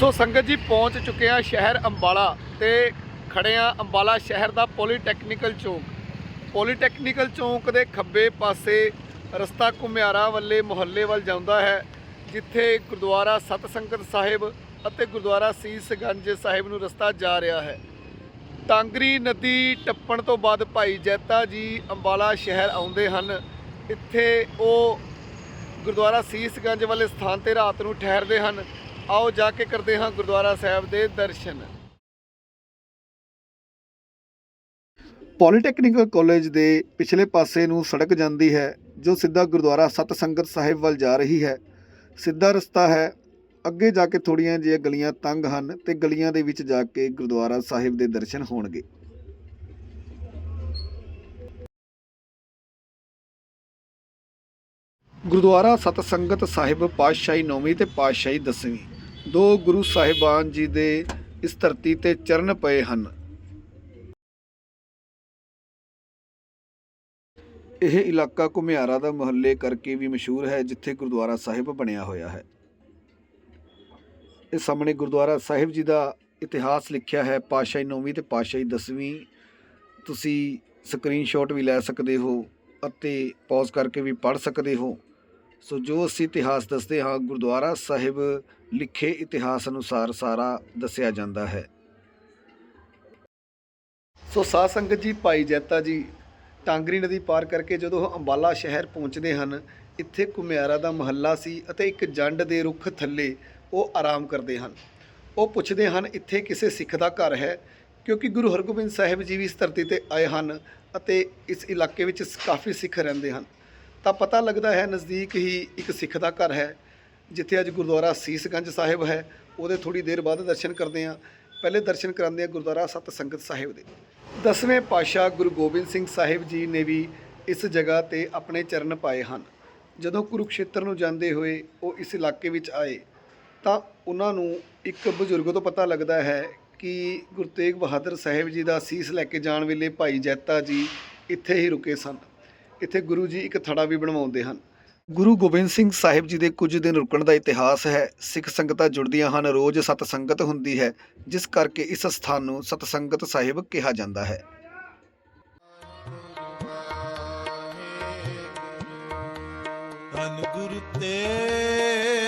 ਸੋ ਸੰਗਤ ਜੀ ਪਹੁੰਚ ਚੁੱਕੇ ਆ ਸ਼ਹਿਰ ਅੰਬਾਲਾ ਤੇ ਖੜੇ ਆ ਅੰਬਾਲਾ ਸ਼ਹਿਰ ਦਾ ਪੋਲੀਟੈਕਨੀਕਲ ਚੌਂਕ। ਪੋਲੀਟੈਕਨੀਕਲ ਚੌਂਕ ਦੇ ਖੱਬੇ ਪਾਸੇ ਰਸਤਾ ਘੁਮਿਆਰਾ ਵੱਲੇ ਮੁਹੱਲੇ ਵੱਲ ਜਾਂਦਾ ਹੈ, ਜਿੱਥੇ ਗੁਰਦੁਆਰਾ ਸਤ ਸੰਗਤ ਸਾਹਿਬ ਅਤੇ ਗੁਰਦੁਆਰਾ ਸੀਸਗੰਜ ਸਾਹਿਬ ਨੂੰ ਰਸਤਾ ਜਾ ਰਿਹਾ ਹੈ। ਟਾਂਗਰੀ ਨਦੀ ਟੱਪਣ ਤੋਂ ਬਾਅਦ ਭਾਈ ਜੈਤਾ ਜੀ ਅੰਬਾਲਾ ਸ਼ਹਿਰ ਆਉਂਦੇ ਹਨ। ਇੱਥੇ ਉਹ ਗੁਰਦੁਆਰਾ ਸੀਸਗੰਜ ਵਾਲੇ ਸਥਾਨ ਤੇ ਰਾਤ ਨੂੰ ਠਹਿਰਦੇ ਹਨ। ਆਓ ਜਾ ਕੇ ਕਰਦੇ ਹਾਂ ਗੁਰਦੁਆਰਾ ਸਾਹਿਬ ਦੇ ਦਰਸ਼ਨ। ਪੋਲੀਟੈਕਨੀਕਲ ਕਾਲਜ ਦੇ ਪਿਛਲੇ ਪਾਸੇ ਨੂੰ ਸੜਕ ਜਾਂਦੀ ਹੈ, ਜੋ ਸਿੱਧਾ ਗੁਰਦੁਆਰਾ ਸਤ ਸੰਗਤ ਸਾਹਿਬ ਵੱਲ ਜਾ ਰਹੀ ਹੈ। ਸਿੱਧਾ ਰਸਤਾ ਹੈ, ਅੱਗੇ ਜਾ ਕੇ ਥੋੜੀਆਂ ਜਿਹੀਆਂ ਗਲੀਆਂ ਤੰਗ ਹਨ ਤੇ ਗਲੀਆਂ ਦੇ ਵਿੱਚ ਜਾ ਕੇ ਗੁਰਦੁਆਰਾ ਸਾਹਿਬ ਦੇ ਦਰਸ਼ਨ ਹੋਣਗੇ। ਗੁਰਦੁਆਰਾ ਸਤ ਸੰਗਤ ਸਾਹਿਬ ਪਾਤਸ਼ਾਹੀ ਨੌਵੀਂ ਤੇ ਪਾਤਸ਼ਾਹੀ ਦਸਵੀਂ। ਦੋ ਗੁਰੂ ਸਾਹਿਬਾਨ ਜੀ ਦੇ ਇਸ ਧਰਤੀ ਤੇ ਚਰਨ ਪਏ ਹਨ। ਇਹ ਇਲਾਕਾ ਘੁਮਿਆਰਾ ਦਾ ਮੁਹੱਲੇ ਕਰਕੇ ਵੀ ਮਸ਼ਹੂਰ ਹੈ, ਜਿੱਥੇ ਗੁਰਦੁਆਰਾ ਸਾਹਿਬ ਬਣਿਆ ਹੋਇਆ ਹੈ। ਇਹ ਸਾਹਮਣੇ ਗੁਰਦੁਆਰਾ ਸਾਹਿਬ ਜੀ ਦਾ ਇਤਿਹਾਸ ਲਿਖਿਆ ਹੈ, ਪਾਤਸ਼ਾਹੀ ਨੌਵੀਂ ਤੇ ਪਾਤਸ਼ਾਹੀ ਦਸਵੀਂ। ਤੁਸੀਂ ਸਕਰੀਨਸ਼ਾਟ ਵੀ ਲੈ ਸਕਦੇ ਹੋ ਅਤੇ ਪੌਜ਼ ਕਰਕੇ ਵੀ ਪੜ੍ਹ ਸਕਦੇ ਹੋ। ਸੋ ਜੋ ਅਸੀਂ ਇਤਿਹਾਸ ਦੱਸਦੇ ਹਾਂ, ਗੁਰਦੁਆਰਾ ਸਾਹਿਬ ਲਿਖੇ ਇਤਿਹਾਸ ਅਨੁਸਾਰ ਸਾਰਾ ਦੱਸਿਆ ਜਾਂਦਾ ਹੈ। ਸੋ ਸਾਧ ਸੰਗਤ ਜੀ, ਭਾਈ ਜੈਤਾ ਜੀ, ਟਾਂਗਰੀ ਨਦੀ ਪਾਰ ਕਰਕੇ ਜਦੋਂ ਉਹ ਅੰਬਾਲਾ ਸ਼ਹਿਰ ਪਹੁੰਚਦੇ ਹਨ, ਇੱਥੇ ਕੁਮਿਆਰਾ ਦਾ ਮਹੱਲਾ ਸੀ ਅਤੇ ਇੱਕ ਜੰਡ ਦੇ ਰੁੱਖ ਥੱਲੇ ਉਹ ਆਰਾਮ ਕਰਦੇ ਹਨ। ਉਹ ਪੁੱਛਦੇ ਹਨ, ਇੱਥੇ ਕਿਸੇ ਸਿੱਖ ਦਾ ਘਰ ਹੈ? ਕਿਉਂਕਿ ਗੁਰੂ ਹਰਗੋਬਿੰਦ ਸਾਹਿਬ ਜੀ ਵੀ ਇਸ ਧਰਤੀ ਤੇ ਆਏ ਹਨ ਅਤੇ ਇਸ ਇਲਾਕੇ ਵਿੱਚ ਕਾਫੀ ਸਿੱਖ ਰਹਿੰਦੇ ਹਨ। ਤਾਂ ਪਤਾ ਲੱਗਦਾ ਹੈ ਨਜ਼ਦੀਕ ਹੀ ਇੱਕ ਸਿੱਖ ਦਾ ਘਰ ਹੈ, ਜਿੱਥੇ ਅੱਜ ਗੁਰਦੁਆਰਾ ਸੀਸਗੰਜ ਸਾਹਿਬ ਹੈ। ਉਹਦੇ ਥੋੜੀ ਦੇਰ ਬਾਅਦ ਦਰਸ਼ਨ ਕਰਦੇ ਹਾਂ। ਪਹਿਲੇ ਦਰਸ਼ਨ ਕਰਾਉਂਦੇ ਹਾਂ ਗੁਰਦੁਆਰਾ ਸਤ ਸੰਗਤ ਸਾਹਿਬ ਦੇ। ਦਸਵੇਂ ਪਾਤਸ਼ਾਹ ਗੁਰੂ ਗੋਬਿੰਦ ਸਿੰਘ ਸਾਹਿਬ ਜੀ ਨੇ ਵੀ ਇਸ ਜਗ੍ਹਾ ਤੇ ਆਪਣੇ ਚਰਨ ਪਾਏ ਹਨ। ਜਦੋਂ ਕੁਰੂਕਸ਼ੇਤਰ ਨੂੰ ਜਾਂਦੇ ਹੋਏ ਉਹ ਇਸ ਇਲਾਕੇ ਵਿੱਚ ਆਏ, ਤਾਂ ਉਹਨਾਂ ਨੂੰ ਇੱਕ ਬਜ਼ੁਰਗ ਤੋਂ ਪਤਾ ਲੱਗਦਾ ਹੈ ਕਿ ਗੁਰੂ ਤੇਗ ਬਹਾਦਰ ਸਾਹਿਬ ਜੀ ਦਾ ਸੀਸ ਲੈ ਕੇ ਜਾਣ ਵੇਲੇ ਭਾਈ ਜੈਤਾ ਜੀ ਇੱਥੇ ਹੀ ਰੁਕੇ ਸਨ। ਇੱਥੇ ਗੁਰੂ ਜੀ ਇੱਕ ਥੜਾ ਵੀ ਬਣਵਾਉਂਦੇ ਹਨ। ਗੁਰੂ ਗੋਬਿੰਦ ਸਿੰਘ ਸਾਹਿਬ ਜੀ ਦੇ ਕੁਝ ਦਿਨ ਰੁਕਣ ਦਾ ਇਤਿਹਾਸ ਹੈ। ਸਿੱਖ ਸੰਗਤਾਂ ਜੁੜਦੀਆਂ ਹਨ। ਰੋਜ਼ ਸਤ ਸੰਗਤ ਹੁੰਦੀ ਹੈ ਜਿਸ ਕਰਕੇ ਇਸ ਸਥਾਨ ਨੂੰ ਸਤ ਸੰਗਤ ਸਾਹਿਬ ਕਿਹਾ ਜਾਂਦਾ ਹੈ। ਧੰਨ ਗੁਰੂ ਤੇਗ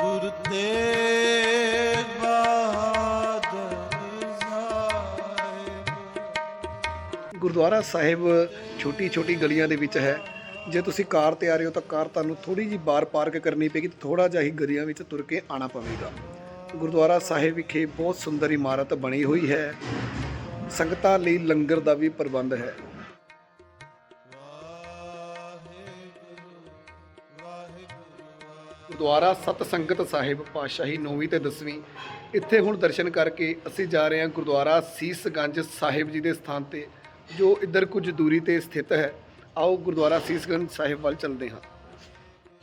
ਗੁਰੂ ਤੇਗ ਬਹਾਦਰ ਸਾਹਿਬ ਗੁਰਦੁਆਰਾ ਸਾਹਿਬ ਛੋਟੀ ਛੋਟੀ ਗਲੀਆਂ ਦੇ ਵਿੱਚ ਹੈ। ਜੇ ਤੁਸੀਂ ਕਾਰ ਤੇ ਆ ਰਹੇ ਹੋ ਤਾਂ ਕਾਰ ਤੁਹਾਨੂੰ ਥੋੜੀ ਜਿਹੀ ਬਾਹਰ ਪਾਰਕ ਕਰਨੀ ਪਏਗੀ ਥੋੜਾ ਜਿਹਾ ਹੀ ਗਲੀਆਂ ਵਿੱਚ ਤੁਰ ਕੇ ਆਣਾ ਪਵੇਗਾ। ਗੁਰਦੁਆਰਾ ਸਾਹਿਬ ਵਿਖੇ ਬਹੁਤ ਸੁੰਦਰ ਇਮਾਰਤ ਬਣੀ ਹੋਈ ਹੈ। ਸੰਗਤਾਂ ਲਈ ਲੰਗਰ ਦਾ ਵੀ ਪ੍ਰਬੰਧ ਹੈ। ਗੁਰਦੁਆਰਾ ਸਤ ਸੰਗਤ ਸਾਹਿਬ ਪਾਤਸ਼ਾਹੀ 9ਵੀਂ ਤੇ 10ਵੀਂ ਇੱਥੇ ਹੁਣ ਦਰਸ਼ਨ ਕਰਕੇ ਅਸੀਂ ਜਾ ਰਹੇ ਹਾਂ ਗੁਰਦੁਆਰਾ ਸੀਸਗੰਜ ਸਾਹਿਬ ਜੀ ਦੇ ਸਥਾਨ ਤੇ, ਜੋ ਇੱਧਰ ਕੁਝ ਦੂਰੀ ਤੇ ਸਥਿਤ ਹੈ। ਆਓ ਗੁਰਦੁਆਰਾ ਸੀਸਗੰਜ ਸਾਹਿਬ ਵੱਲ ਚੱਲਦੇ ਹਾਂ।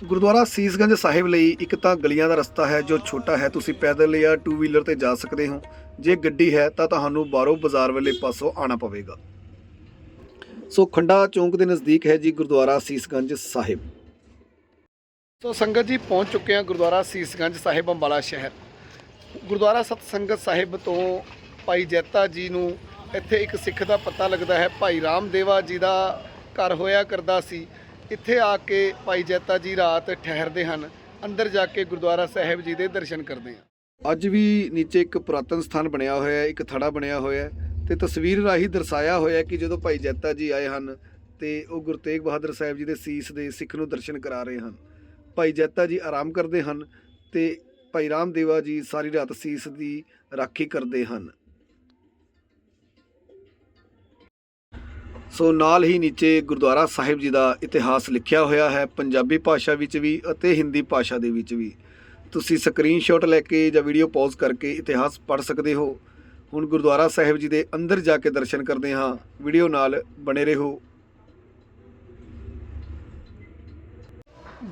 ਗੁਰਦੁਆਰਾ ਸੀਸਗੰਜ ਸਾਹਿਬ ਲਈ ਇੱਕ ਤਾਂ ਗਲੀਆਂ ਦਾ ਰਸਤਾ ਹੈ ਜੋ ਛੋਟਾ ਹੈ, ਤੁਸੀਂ ਪੈਦਲ ਜਾਂ ਟੂ ਵੀਲਰ ਤੇ ਜਾ ਸਕਦੇ ਹੋ। ਜੇ ਗੱਡੀ ਹੈ ਤਾਂ ਤੁਹਾਨੂੰ ਬਾਹਰੋਂ ਬਾਜ਼ਾਰ ਵਾਲੇ ਪਾਸੋਂ ਆਣਾ ਪਵੇਗਾ। ਸੋ ਖੰਡਾ ਚੌਂਕ ਦੇ ਨਜ਼ਦੀਕ ਹੈ ਜੀ ਗੁਰਦੁਆਰਾ ਸੀਸਗੰਜ ਸਾਹਿਬ। ਸੋ ਸੰਗਤ ਜੀ ਪਹੁੰਚ ਚੁੱਕੇ ਹਾਂ ਗੁਰਦੁਆਰਾ ਸੀਸਗੰਜ ਸਾਹਿਬ ਅੰਬਾਲਾ ਸ਼ਹਿਰ। ਗੁਰਦੁਆਰਾ ਸਤਸੰਗਤ ਸਾਹਿਬ ਤੋਂ ਭਾਈ ਜੈਤਾ ਜੀ ਨੂੰ ਇੱਥੇ ਇੱਕ ਸਿੱਖ ਦਾ ਪਤਾ ਲੱਗਦਾ ਹੈ। ਭਾਈ ਰਾਮਦੇਵਾ ਜੀ ਦਾ ਘਰ ਹੋਇਆ ਕਰਦਾ ਸੀ। ਇੱਥੇ ਆ ਕੇ ਭਾਈ ਜੈਤਾ ਜੀ ਰਾਤ ਠਹਿਰਦੇ ਹਨ। ਅੰਦਰ ਜਾ ਕੇ ਗੁਰਦੁਆਰਾ ਸਾਹਿਬ ਜੀ ਦੇ ਦਰਸ਼ਨ ਕਰਦੇ ਹਾਂ। ਅੱਜ ਵੀ ਨੀਚੇ ਇੱਕ ਪੁਰਾਤਨ ਸਥਾਨ ਬਣਿਆ ਹੋਇਆ ਹੈ, ਇੱਕ ਥੜਾ ਬਣਿਆ ਹੋਇਆ ਹੈ ਤੇ ਤਸਵੀਰ ਰਾਹੀਂ ਦਰਸਾਇਆ ਹੋਇਆ ਹੈ ਕਿ ਜਦੋਂ ਭਾਈ ਜੈਤਾ ਜੀ ਆਏ ਹਨ ਤੇ ਉਹ ਗੁਰੂ ਤੇਗ ਬਹਾਦਰ ਸਾਹਿਬ ਜੀ ਦੇ ਸੀਸ ਦੇ ਸਿੱਖ ਨੂੰ ਦਰਸ਼ਨ ਕਰਾ ਰਹੇ ਹਨ। ਭਾਈ ਜੈਤਾ ਜੀ ਆਰਾਮ ਕਰਦੇ ਹਨ ਤੇ ਭਾਈ ਰਾਮਦੇਵਾ ਜੀ ਸਾਰੀ ਰਾਤ ਸੀਸ ਦੀ ਰਾਖੀ ਕਰਦੇ ਹਨ। ਸੋ ਨਾਲ ਹੀ ਨੀਚੇ ਗੁਰਦੁਆਰਾ ਸਾਹਿਬ ਜੀ ਦਾ ਇਤਿਹਾਸ ਲਿਖਿਆ ਹੋਇਆ ਹੈ, ਪੰਜਾਬੀ ਭਾਸ਼ਾ ਵਿੱਚ ਵੀ ਅਤੇ ਹਿੰਦੀ ਭਾਸ਼ਾ ਦੇ ਵਿੱਚ ਵੀ। ਤੁਸੀਂ ਸਕਰੀਨਸ਼ਾਟ ਲੈ ਕੇ ਜਾਂ ਵੀਡੀਓ ਪੌਜ਼ ਕਰਕੇ ਇਤਿਹਾਸ ਪੜ੍ਹ ਸਕਦੇ ਹੋ। ਹੁਣ ਗੁਰਦੁਆਰਾ ਸਾਹਿਬ ਜੀ ਦੇ ਅੰਦਰ ਜਾ ਕੇ ਦਰਸ਼ਨ ਕਰਦੇ ਹਾਂ। ਵੀਡੀਓ ਨਾਲ ਬਣੇ ਰਹੋ।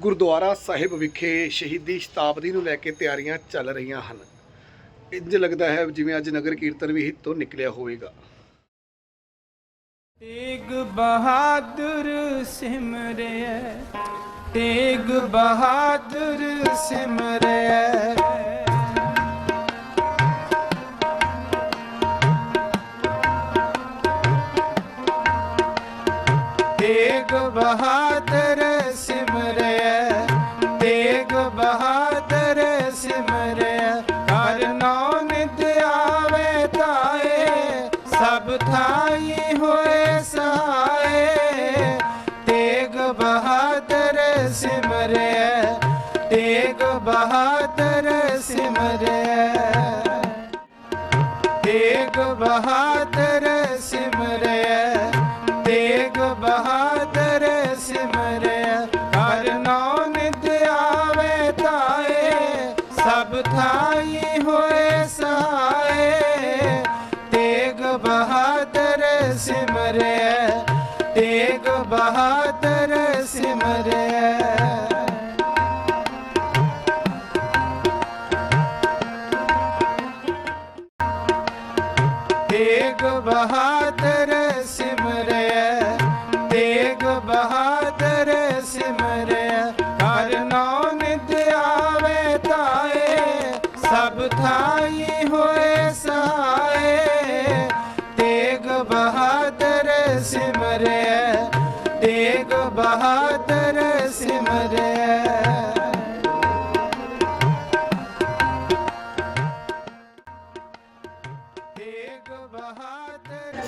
ਗੁਰਦੁਆਰਾ ਸਾਹਿਬ ਵਿਖੇ ਸ਼ਹੀਦੀ ਸ਼ਤਾਬਦੀ ਨੂੰ ਲੈ ਕੇ ਤਿਆਰੀਆਂ ਚੱਲ ਰਹੀਆਂ ਹਨ। ਇੰਜ ਲੱਗਦਾ ਹੈ ਜਿਵੇਂ ਅੱਜ ਨਗਰ ਕੀਰਤਨ ਵੀ ਹਿੱਤੋਂ ਨਿਕਲਿਆ ਹੋਵੇਗਾ। ਤੇਗ ਬਹਾਦਰ ਸਿਮਰਿਐ ਤੇਗ ਬਹਾਦਰ ਸਿਮਰਿਐ ਤੇਗ ਬਹਾਦਰ ਸਿਮਰਿਐ ਸਭ ਹੋਏ ਸਹਾਏ ਤੇਗ ਬਹਾਦਰ ਸਿਮਰਿਐ ਤੇਗ ਬਹਾਦਰ ਸਿਮਰਿਐ ਤੇਗ ਬਹਾਦਰ ਸਿਮਰਿਐ ਤੇਗ ਬਹਾਦਰ ਸਿਮਰਿਐ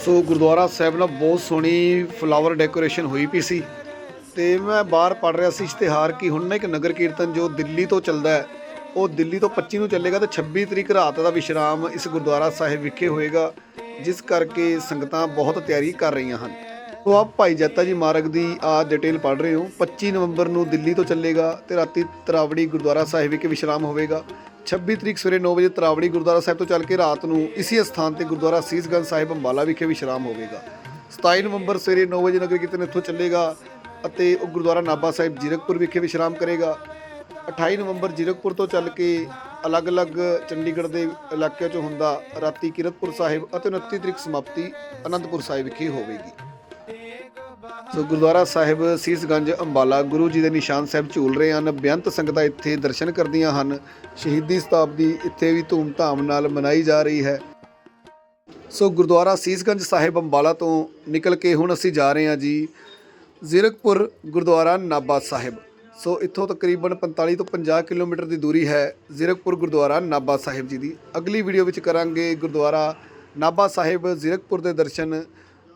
ਸੋ ਗੁਰਦੁਆਰਾ ਸਾਹਿਬ ਨਾਲ ਬਹੁਤ ਸੋਹਣੀ ਫਲਾਵਰ ਡੈਕੋਰੇਸ਼ਨ ਹੋਈ ਪਈ ਸੀ। ਤੇ ਮੈਂ ਬਾਹਰ ਪੜ ਰਿਹਾ ਸੀ, ਇਸ਼ਤਿਹਾਰ ਕਿ ਹੁਣ ਨਾ ਇੱਕ ਨਗਰ ਕੀਰਤਨ ਜੋ ਦਿੱਲੀ ਤੋਂ ਚੱਲਦਾ ਹੈ, ਉਹ ਦਿੱਲੀ ਤੋਂ 25 ਨੂੰ ਚੱਲੇਗਾ ਤੇ 26 ਤਰੀਕ ਰਾਤ ਦਾ ਵਿਸ਼ਰਾਮ ਇਸ ਗੁਰਦੁਆਰਾ ਸਾਹਿਬ ਵਿਖੇ ਹੋਏਗਾ, ਜਿਸ ਕਰਕੇ ਸੰਗਤਾਂ ਬਹੁਤ ਤਿਆਰੀ ਕਰ ਰਹੀਆਂ ਹਨ। ਸੋ ਆਪ ਭਾਈ ਜੱਤਾ ਜੀ ਮਾਰਗ ਦੀ ਆ ਡਿਟੇਲ ਪੜ ਰਹੇ ਹੋ 25 ਨਵੰਬਰ ਨੂੰ ਦਿੱਲੀ ਤੋਂ ਚੱਲੇਗਾ ਤੇ ਰਾਤੀ ਤਰਾਵੜੀ ਗੁਰਦੁਆਰਾ ਸਾਹਿਬ ਵਿਖੇ ਵਿਸ਼ਰਾਮ ਹੋਵੇਗਾ। 26 ਤਰੀਕ ਸਵੇਰੇ 9 ਵਜੇ ਤਰਾਵੜੀ ਗੁਰਦੁਆਰਾ ਸਾਹਿਬ ਤੋਂ ਚੱਲ ਕੇ ਰਾਤ ਨੂੰ ਇਸੇ ਸਥਾਨ ਤੇ ਗੁਰਦੁਆਰਾ ਸੀਸਗੰਜ ਸਾਹਿਬ ਅੰਬਾਲਾ ਵਿਖੇ ਵਿਸ਼ਰਾਮ ਹੋਵੇਗਾ। 27 ਨਵੰਬਰ ਸਵੇਰੇ 9 ਵਜੇ ਨਗਰ ਕੀਰਤਨ ਇੱਥੋਂ ਚੱਲੇਗਾ ਅਤੇ ਉਹ ਗੁਰਦੁਆਰਾ ਨਾਭਾ ਸਾਹਿਬ ਜੀਰਕਪੁਰ ਵਿਖੇ ਵਿਸ਼ਰਾਮ ਕਰੇਗਾ। 28 ਨਵੰਬਰ ਜੀਰਕਪੁਰ ਤੋਂ ਚੱਲ ਕੇ ਅਲੱਗ-ਅਲੱਗ ਚੰਡੀਗੜ੍ਹ ਦੇ ਇਲਾਕਿਆਂ 'ਚੋਂ ਹੁੰਦਾ ਰਾਤੀ ਕਿਰਤਪੁਰ ਸਾਹਿਬ ਅਤੇ 29 ਤਰੀਕ ਸਮਾਪਤੀ ਅਨੰਦਪੁਰ ਸਾਹਿਬ ਵਿਖੇ ਹੋਵੇਗੀ। ਸੋ ਗੁਰਦੁਆਰਾ ਸਾਹਿਬ, ਸੀਸਗੰਜ, ਅੰਬਾਲਾ, ਗੁਰੂ ਜੀ ਦੇ ਨਿਸ਼ਾਨ ਸਾਹਿਬ ਝੂਲ ਰਹੇ ਹਨ। ਬੇਅੰਤ ਸੰਗਤਾਂ ਇੱਥੇ ਦਰਸ਼ਨ ਕਰਦੀਆਂ ਹਨ। ਸ਼ਹੀਦੀ ਸ਼ਤਾਬਦੀ ਇੱਥੇ ਵੀ ਧੂਮ-ਧਾਮ ਨਾਲ ਮਨਾਈ ਜਾ ਰਹੀ ਹੈ। ਸੋ ਗੁਰਦੁਆਰਾ ਸੀਸਗੰਜ ਸਾਹਿਬ, ਅੰਬਾਲਾ ਤੋਂ ਨਿਕਲ ਕੇ ਹੁਣ ਅਸੀਂ ਜਾ ਰਹੇ ਹਾਂ ਜੀ। ਜ਼ੀਰਕਪੁਰ ਗੁਰਦੁਆਰਾ ਨਾਭਾ ਸਾਹਿਬ। ਸੋ ਇੱਥੋਂ ਤਕਰੀਬਨ 45 ਤੋਂ 50 ਕਿਲੋਮੀਟਰ ਦੀ ਦੂਰੀ ਹੈ ਜ਼ੀਰਕਪੁਰ ਗੁਰਦੁਆਰਾ ਨਾਭਾ ਸਾਹਿਬ ਜੀ ਦੀ। ਅਗਲੀ ਵੀਡੀਓ ਵਿੱਚ ਕਰਾਂਗੇ ਗੁਰਦੁਆਰਾ ਨਾਭਾ ਸਾਹਿਬ, ਜ਼ੀਰਕਪੁਰ ਦੇ ਦਰਸ਼ਨ।